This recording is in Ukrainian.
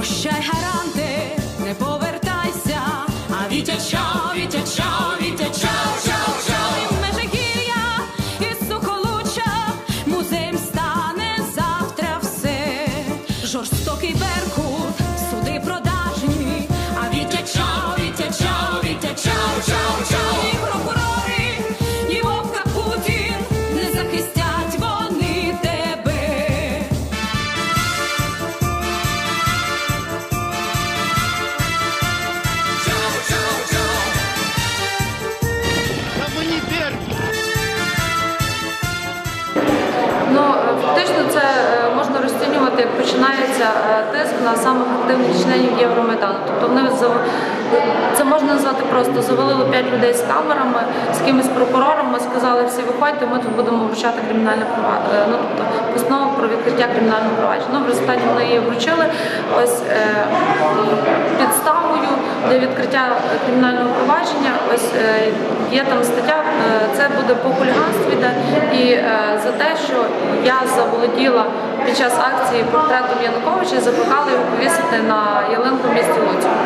прощай, гаранти, не повертайся, а вітяча, вітяча, вітяча. І межигір'я, музеєм стане завтра все. Жорст фактично це е, можна розцінювати, як починається е, тиск на самих активних членів Євромайдану. Тобто вони це можна назвати просто завалили п'ять людей з камерами, з кимось прокурором, сказали, всі виходьте, ми тут будемо вручати кримінальне права. е, Ну тобто постанову про відкриття кримінального провадження. Ну, в результаті вони її вручили. Ось для відкриття кримінального провадження. Ось е, є там стаття, е, це буде по хуліганстві, де і е, за те, що я заволоділа під час акції портретом Януковича закликала його повісити на ялинку в місті Луцьку.